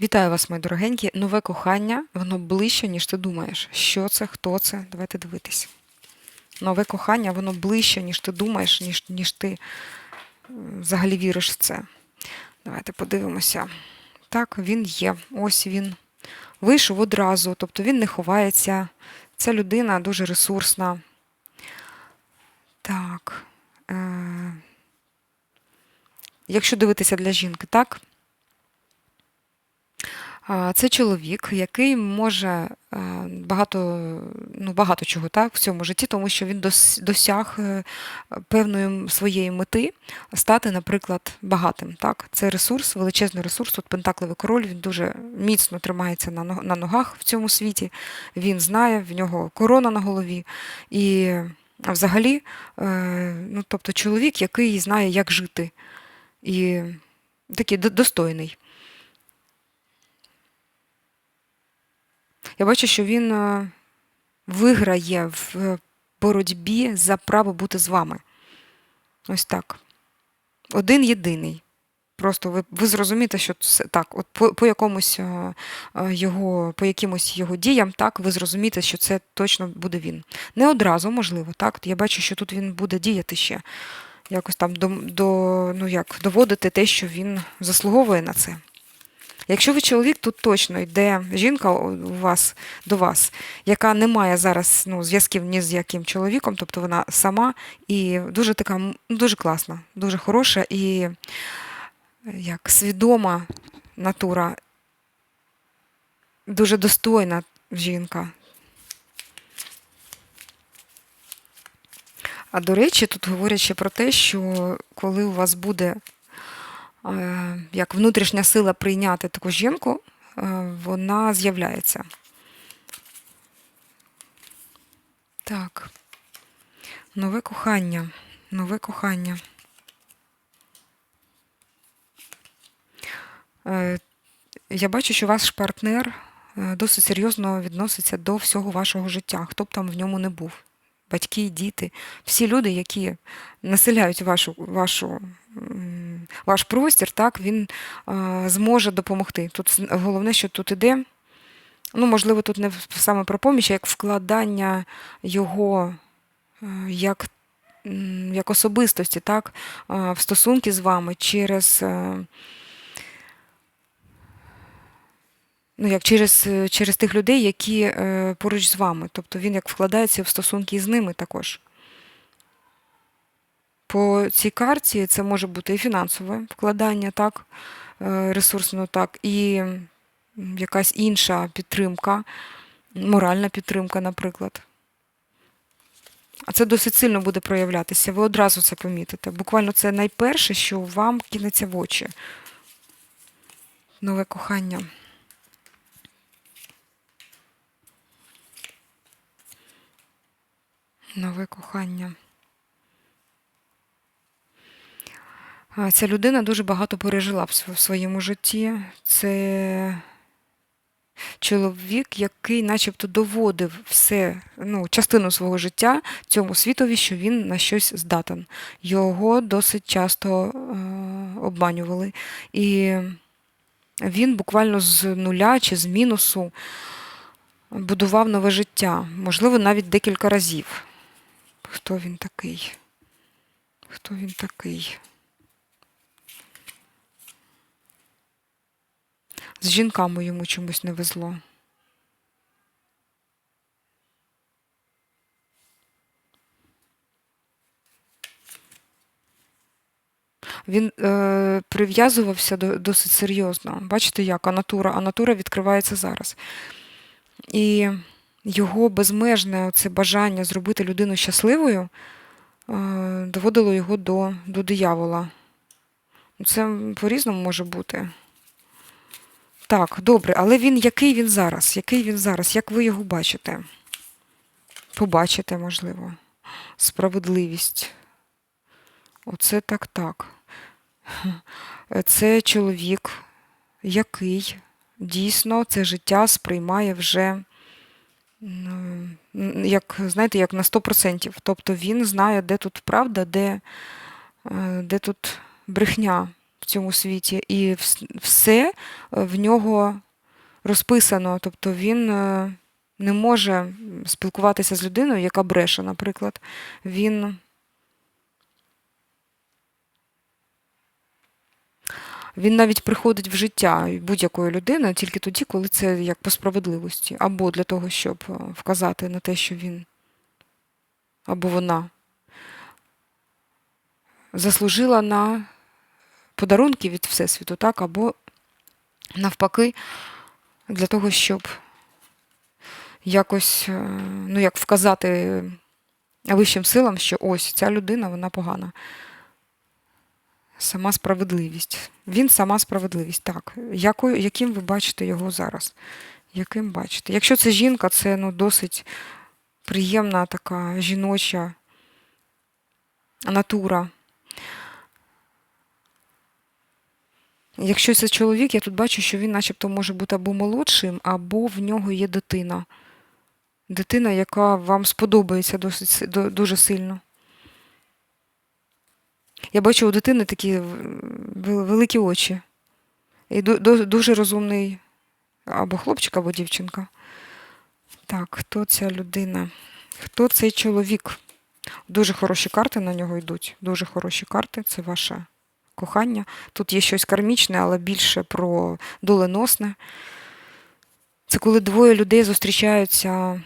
Вітаю вас, мої дорогенькі. Нове кохання, воно ближче, ніж ти думаєш. Що це, хто це? Давайте дивитись. Нове кохання, воно ближче, ніж ти думаєш, ніж, ніж ти взагалі віриш в це. Давайте подивимося. Так, він є. Ось він вийшов одразу, тобто він не ховається. Ця людина дуже ресурсна. Так. Е- Якщо дивитися для жінки, так? Це чоловік, який може е, багато, ну, багато чого так, в цьому житті, тому що він досяг е, певної своєї мети стати, наприклад, багатим. Так? Це ресурс, величезний ресурс. Тут Пентакливий король, він дуже міцно тримається на ногах в цьому світі. Він знає, в нього корона на голові. І взагалі, е, ну, тобто чоловік, який знає, як жити. І такий достойний. Я бачу, що він е, виграє в е, боротьбі за право бути з вами. Ось так. Один єдиний. Просто ви, ви зрозумієте, що це так, от по, по якомусь е, його, по якимось його діям, так, ви зрозумієте, що це точно буде він. Не одразу, можливо, так. Я бачу, що тут він буде діяти ще. Якось там до, до, ну як, доводити те, що він заслуговує на це. Якщо ви чоловік, тут точно йде жінка у вас до вас, яка не має зараз ну, зв'язків ні з яким чоловіком, тобто вона сама і дуже така дуже класна, дуже хороша і як свідома натура, дуже достойна жінка. А до речі, тут говорять ще про те, що коли у вас буде як внутрішня сила прийняти таку жінку, е, вона з'являється. Так. Нове кохання. Нове кохання. Е, Я бачу, що ваш партнер е, досить серйозно відноситься до всього вашого життя, хто б там в ньому не був. Батьки, діти, всі люди, які населяють вашу, вашу, ваш простір, так, він е, зможе допомогти. Тут головне, що тут іде, ну, можливо, тут не саме про поміч, а як вкладання його е, як, як особистості, так, е, в стосунки з вами через. Ну, як через, через тих людей, які поруч з вами. Тобто він як вкладається в стосунки з ними також. По цій карті це може бути і фінансове вкладання, так, е, ресурсно, так, і якась інша підтримка, моральна підтримка, наприклад. А це досить сильно буде проявлятися. Ви одразу це помітите. Буквально це найперше, що вам кинеться в очі. Нове кохання. Нове кохання. Ця людина дуже багато пережила в своєму житті. Це чоловік, який начебто доводив все, ну, частину свого життя цьому світові, що він на щось здатен. Його досить часто е, обманювали. І він буквально з нуля чи з мінусу будував нове життя, можливо, навіть декілька разів. Хто він такий? Хто він такий? З жінками йому чомусь не везло. Він е, прив'язувався до, досить серйозно. Бачите, як? А натура, а натура відкривається зараз. І його безмежне оце бажання зробити людину щасливою е, доводило його до, до диявола. Це по-різному може бути. Так, добре, але він який він зараз? Який він зараз? Як ви його бачите? Побачите, можливо. Справедливість. Оце так так. Це чоловік, який дійсно це життя сприймає вже, як, знаєте, як на 100%. Тобто він знає, де тут правда, де, е, де тут брехня. Цьому світі, і все е, в нього розписано. Тобто він е, не може спілкуватися з людиною, яка бреше, наприклад. Він Він навіть приходить в життя будь-якої людини тільки тоді, коли це як по справедливості, або для того, щоб е, вказати на те, що він або вона заслужила на подарунки від Всесвіту, так, або навпаки, для того, щоб якось, е, ну, як вказати вищим силам, що ось ця людина, вона погана. Сама справедливість. Він сама справедливість. Так. Якою, яким ви бачите його зараз? Яким бачите? Якщо це жінка, це ну, досить приємна така жіноча натура. Якщо це чоловік, я тут бачу, що він начебто може бути або молодшим, або в нього є дитина. Дитина, яка вам сподобається досить дуже сильно. Я бачу у дитини такі великі очі. І ду- ду- дуже розумний або хлопчик, або дівчинка. Так, хто ця людина? Хто цей чоловік? Дуже хороші карти на нього йдуть. Дуже хороші карти. Це ваше кохання. Тут є щось кармічне, але більше про доленосне. Це коли двоє людей зустрічаються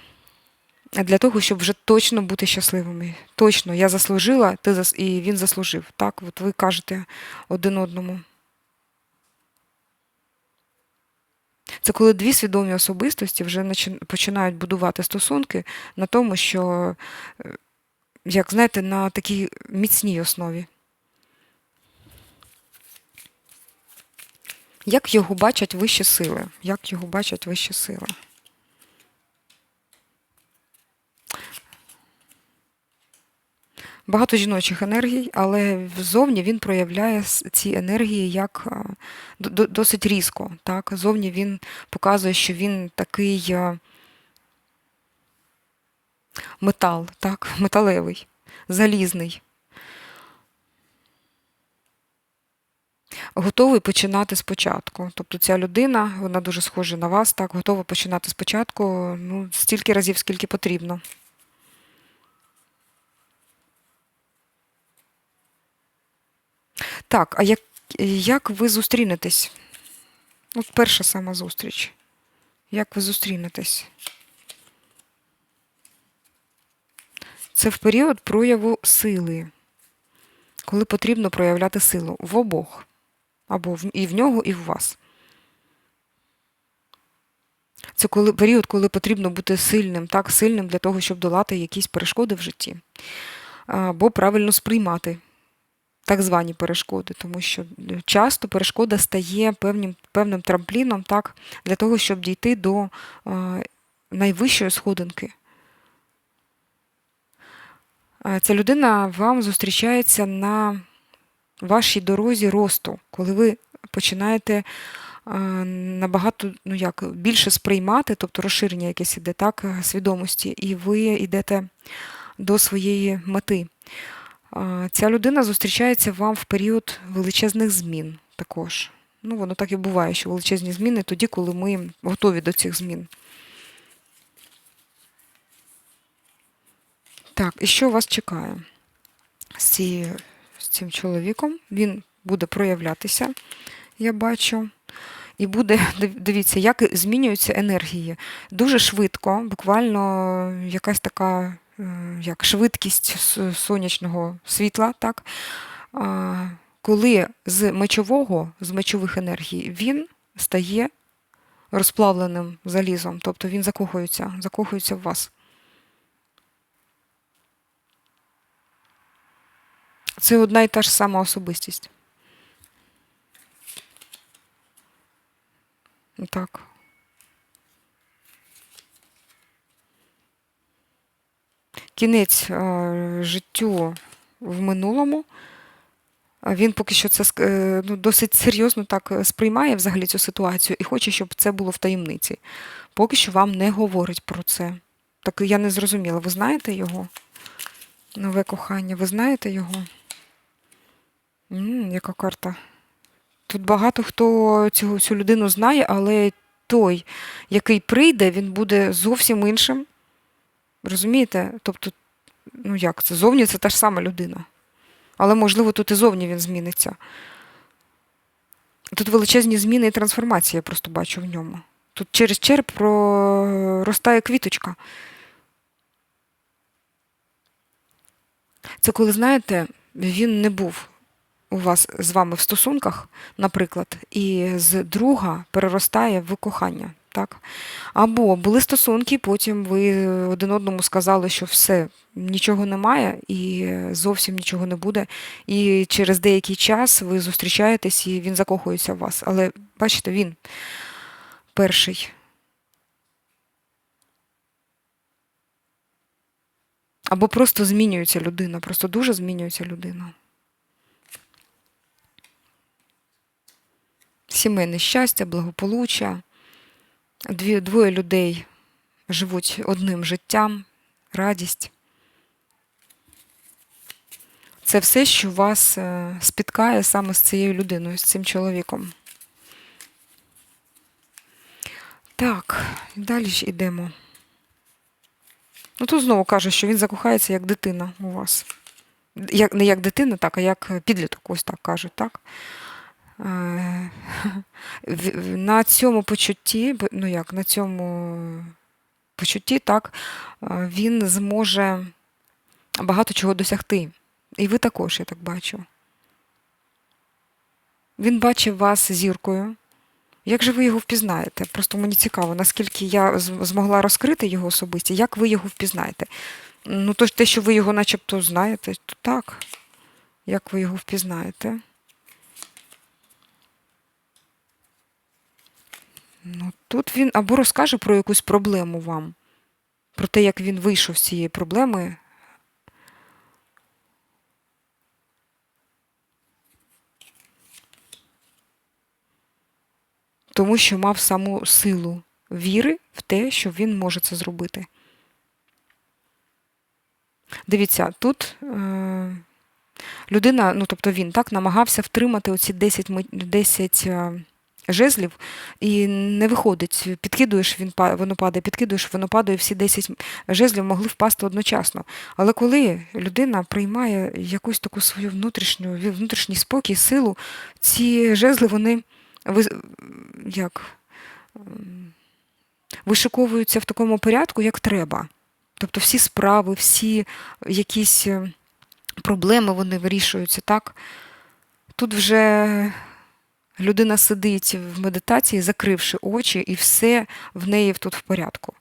для того, щоб вже точно бути щасливими. Точно, я заслужила, ти зас... і він заслужив. Так, от ви кажете один одному. Це коли дві свідомі особистості вже починають будувати стосунки на тому, що, е, як знаєте, на такій міцній основі. Як його бачать вищі сили? Як його бачать вищі сили? Багато жіночих енергій, але ззовні він проявляє ці енергії як до- досить різко. Так? Зовні він показує, що він такий метал, так? металевий, залізний. Готовий починати спочатку. Тобто ця людина, вона дуже схожа на вас, так, готова починати спочатку ну, стільки разів, скільки потрібно. Так, а як, як ви зустрінетесь? От перша сама зустріч. Як ви зустрінетесь? Це в період прояву сили, коли потрібно проявляти силу в обох. Або і в нього, і в вас. Це коли, період, коли потрібно бути сильним, так, сильним для того, щоб долати якісь перешкоди в житті. Або правильно сприймати так звані перешкоди, тому що часто перешкода стає певним, певним трампліном так, для того, щоб дійти до е, найвищої сходинки. Е, Ця людина вам зустрічається на вашій дорозі росту, коли ви починаєте е, набагато ну як, більше сприймати, тобто розширення якесь іде так, е, свідомості, і ви йдете до своєї мети. Ця людина зустрічається вам в період величезних змін також. Ну, воно так і буває, що величезні зміни тоді, коли ми готові до цих змін. Так, і що вас чекає з, цією, з цим чоловіком? Він буде проявлятися, я бачу. І буде, дивіться, як змінюються енергії. Дуже швидко, буквально якась така е, як швидкість сонячного світла, так? Коли з мечового, з мечових енергій, він стає розплавленим залізом, тобто він закохується, закохується в вас. Це одна і та ж сама особистість. Так. Кінець е, життю в минулому. Він поки що це е, ну, досить серйозно так е, сприймає взагалі цю ситуацію і хоче, щоб це було в таємниці. Поки що вам не говорить про це. Так я не зрозуміла. Ви знаєте його? Нове кохання. Ви знаєте його? М, яка карта Тут багато хто цього, цю людину знає, але той, який прийде, він буде зовсім іншим. Розумієте? Тобто, ну як це? Зовні це та ж сама людина. Але, можливо, тут і зовні він зміниться. Тут величезні зміни і трансформації, я просто бачу в ньому. Тут через череп проростає квіточка. Це коли, знаєте, він не був у вас з вами в стосунках, наприклад, і з друга переростає в кохання. Так? Або були стосунки, потім ви один одному сказали, що все, нічого немає і зовсім нічого не буде. І через деякий час ви зустрічаєтесь і він закохується в вас. Але бачите, він перший. Або просто змінюється людина, просто дуже змінюється людина. Сімейне щастя, благополуччя. Дві, Двоє людей живуть одним життям, радість. Це все, що вас е, спіткає саме з цією людиною, з цим чоловіком. Так, далі ж йдемо. Ну, тут знову каже, що він закохається як дитина у вас. Як, Не як дитина, так, а як підліток, ось так кажуть, так? Е, на цьому почутті, ну як, на цьому почутті, так, е, він зможе багато чого досягти. І ви також, я так бачу. Він бачив вас зіркою. Як же ви його впізнаєте? Просто мені цікаво, наскільки я змогла розкрити його особисті, як ви його впізнаєте? Ну, то те, що ви його начебто знаєте, то так. Як ви його впізнаєте? Ну, Тут він або розкаже про якусь проблему вам, про те, як він вийшов з цієї проблеми. Тому що мав саму силу віри в те, що він може це зробити. Дивіться, тут е, людина, ну тобто він так, намагався втримати оці 10 10 жезлів і не виходить. Підкидуєш, він воно падає, підкидуєш, воно падає, всі 10 жезлів могли впасти одночасно. Але коли людина приймає якусь таку свою внутрішню, внутрішній спокій, силу, ці жезли, вони як, вишиковуються в такому порядку, як треба. Тобто всі справи, всі якісь проблеми вони вирішуються так. Тут вже Людина сидить в медитації, закривши очі, і все в неї тут в порядку.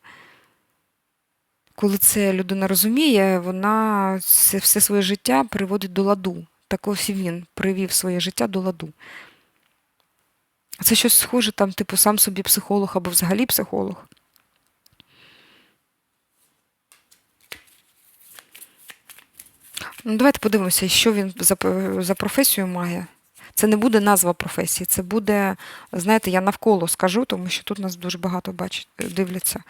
Коли це людина розуміє, вона все своє життя приводить до ладу. Так ось і він привів своє життя до ладу. Це щось схоже, там, типу, сам собі психолог або взагалі психолог. Ну, Давайте подивимося, що він за професію має. Це не буде назва професії, це буде, знаєте, я навколо скажу, тому що тут нас дуже багато бачать, дивляться.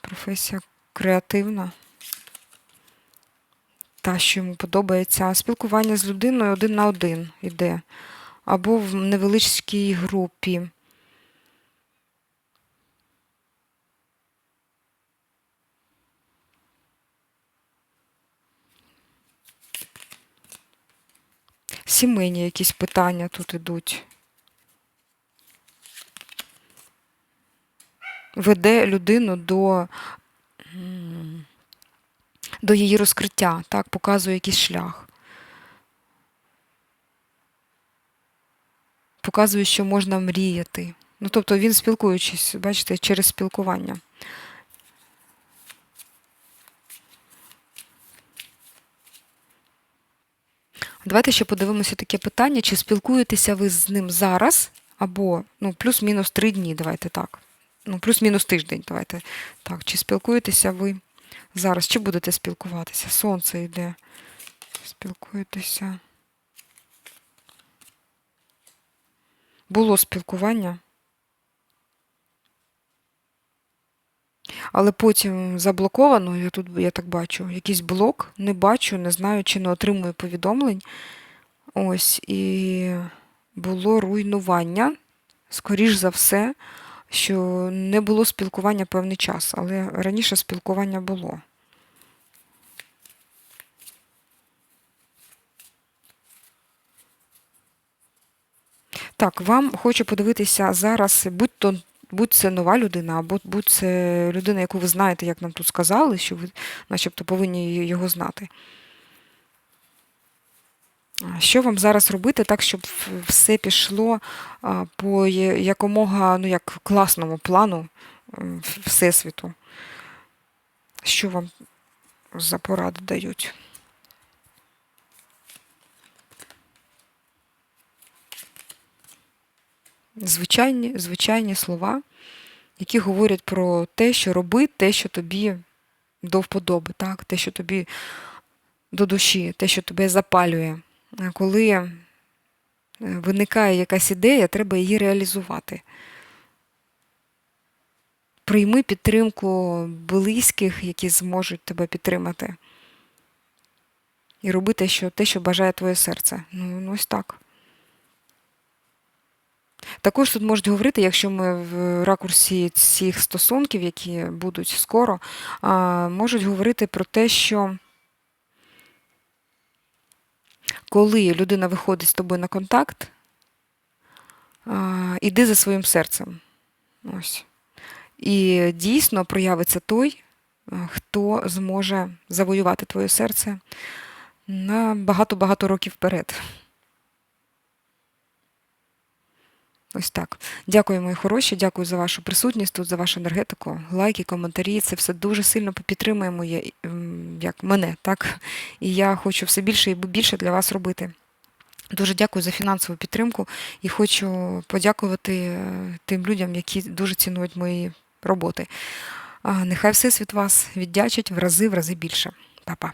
Професія креативна. Та, що йому подобається. Спілкування з людиною один на один іде. Або в невеличкій групі. Сімейні якісь питання тут ідуть. Веде людину до до її розкриття, так, показує якийсь шлях. Показує, що можна мріяти. Ну, тобто він спілкуючись, бачите, через спілкування. Давайте ще подивимося таке питання, чи спілкуєтеся ви з ним зараз, або ну, плюс-мінус три дні, давайте так. Ну, плюс-мінус тиждень, давайте так. Чи спілкуєтеся ви зараз? Чи будете спілкуватися? Сонце йде. Спілкуєтеся. Було спілкування. Але потім заблоковано, я тут я так бачу, якийсь блок, не бачу, не знаю, чи не отримую повідомлень. Ось, і було руйнування, скоріш за все, що не було спілкування певний час, але раніше спілкування було. Так, вам хочу подивитися зараз, будь то будь це нова людина, або будь це людина, яку ви знаєте, як нам тут сказали, що ви начебто повинні його знати. Що вам зараз робити так, щоб все пішло по якомога ну, як класному плану Всесвіту? Що вам за поради дають? Звичайні, звичайні слова, які говорять про те, що роби те, що тобі до вподоби, так? те, що тобі до душі, те, що тебе запалює. Коли е, виникає якась ідея, треба її реалізувати. Прийми підтримку близьких, які зможуть тебе підтримати. І роби що, те, що бажає твоє серце. Ну, ну ось так. Також тут можуть говорити, якщо ми в ракурсі цих стосунків, які будуть скоро, можуть говорити про те, що коли людина виходить з тобою на контакт, іди за своїм серцем. Ось. І дійсно проявиться той, хто зможе завоювати твоє серце на багато-багато років вперед. Ось так. Дякую, мої хороші. Дякую за вашу присутність тут, за вашу енергетику. Лайки, коментарі. Це все дуже сильно підтримує моє, як мене, так? І я хочу все більше і більше для вас робити. Дуже дякую за фінансову підтримку і хочу подякувати е, тим людям, які дуже цінують мої роботи. Нехай Всесвіт вас віддячить в рази, в рази більше. Па-па.